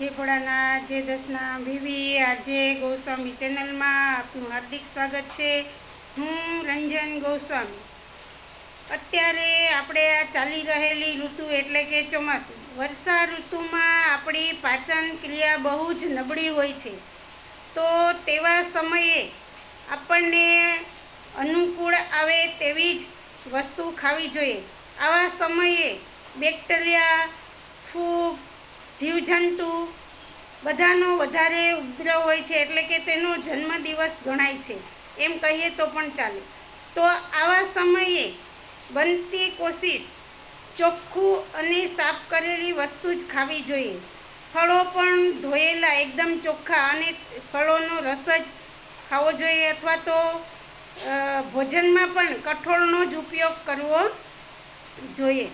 જે ભોળાના જે દસના વિવી, આજે ગોસ્વામી ચેનલમાં આપનું હાર્દિક સ્વાગત છે. હું રંજન ગોસ્વામી. અત્યારે આપણે આ ચાલી રહેલી ઋતુ એટલે કે ચોમાસું. વર્ષા ઋતુમાં આપણી પાચન ક્રિયા બહુ જ નબળી હોય છે. તો તેવા સમયે આપણને અનુકૂળ આવે તેવી જ વસ્તુ ખાવી જોઈએ. આવા સમયે બેક્ટેરિયા, ફૂગ જીવજંતુ બધાનો વધારે ઉપદ્રવ હોય છે એટલે કે તેનો જન્મદિવસ ગણાય છે. એમ કહીએ તો પણ ચાલે. તો આવા સમયે બનતી કોશિશ ચોખ્ખું અને સાફ કરેલી વસ્તુ જ ખાવી જોઈએ. ફળો પણ ધોયેલા એકદમ ચોખ્ખા અને ફળોનો રસ જ ખાવો જોઈએ અથવા તો ભોજનમાં પણ કઠોળનો જ ઉપયોગ કરવો જોઈએ.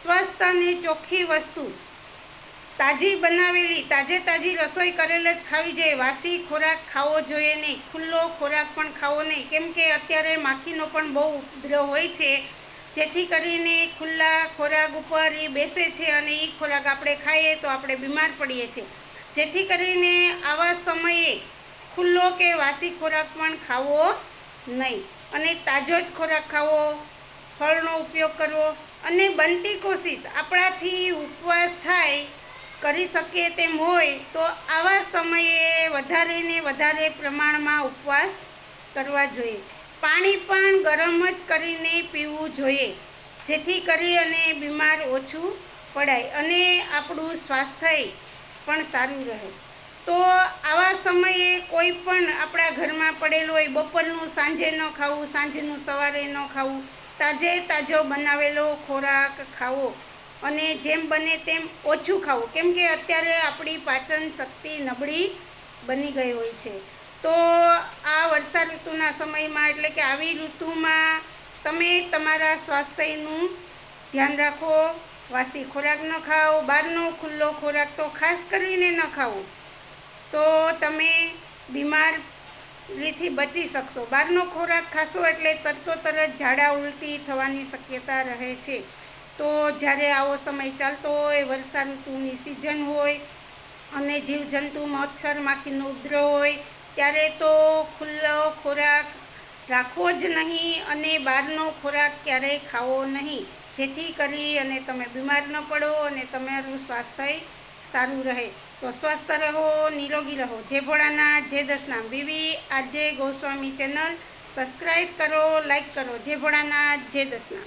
સ્વસ્થ અને ચોખ્ખી વસ્તુ તાજી બનાવેલી, તાજે તાજી રસોઈ કરેલ જ ખાવી જોઈએ. વાસી ખોરાક ખાવો જોઈએ નહીં. ખુલ્લો ખોરાક પણ ખાવો નહીં. કેમ કે અત્યારે માખીનો પણ બહુ ઉપદ્રવ હોય છે. જેથી કરીને ખુલ્લા ખોરાક ઉપર એ બેસે છે અને એ ખોરાક આપણે ખાઈએ તો આપણે બીમાર પડીએ છીએ. જેથી કરીને આવા સમયે ખુલ્લો કે વાસી ખોરાક પણ ખાવો નહીં. અને તાજો જ ખોરાક ખાવો, ફળનો ઉપયોગ કરવો અને બનતી કોશિશ આપણાથી ઉપવાસ થાય કરી શકીએ તેમ હોય, તો આવા સમયે વધારે ને વધારે પ્રમાણમાં ઉપવાસ કરવા જોઈએ. પાણી પણ ગરમ જ કરીને પીવું જોઈએ, જેથી કરી અને બીમાર ઓછું પડાય અને આપણું સ્વાસ્થ્ય પણ સારું રહે. તો આવા સમયે કોઈ પણ આપણા ઘરમાં પડેલું હોય, બપોરનું સાંજે ન ખાવું, સાંજનું સવારે ન ખાવું, તાજે તાજો બનાવેલો ખોરાક ખાવો. અને જેમ બને તેમ ઓછું ખાવું. કેમ કે અત્યારે આપણી પાચન શક્તિ નબળી બની ગઈ હોય છે. તો આ વર્ષા ઋતુના સમયમાં એટલે કે આવી ઋતુમાં તમે તમારા સ્વાસ્થ્યનું ધ્યાન રાખો. વાસી ખોરાક ન ખાઓ, બહારનો ખુલ્લો ખોરાક તો ખાસ કરીને ન ખાવો. તો તમે બીમારીથી બચી શકશો. બહારનો ખોરાક ખાશો એટલે તરતો તરત ઝાડા ઉલટી થવાની શક્યતા રહે છે. તો જ્યારે આવો સમય ચાલતો હોય વર્ષા ઋતુની સિઝન હોય અને જીવજંતુ મચ્છર માખીનો ઉપદ્રવ હોય, ત્યારે તો ખુલ્લો ખોરાક રાખવો જ નહીં અને બહારનો ખોરાક ક્યારેય ખાવો નહીં. જેથી કરી અને તમે બીમાર ન પડો અને તમારું સ્વાસ્થ્ય સારું રહે. તો સ્વસ્થ રહો, નિરોગી રહો. જે ભોળાના જે દસના. વિવી, આજે ગોસ્વામી ચેનલ સબસ્ક્રાઈબ કરો લાઈક કરો. જે ભોળાના જે દસના.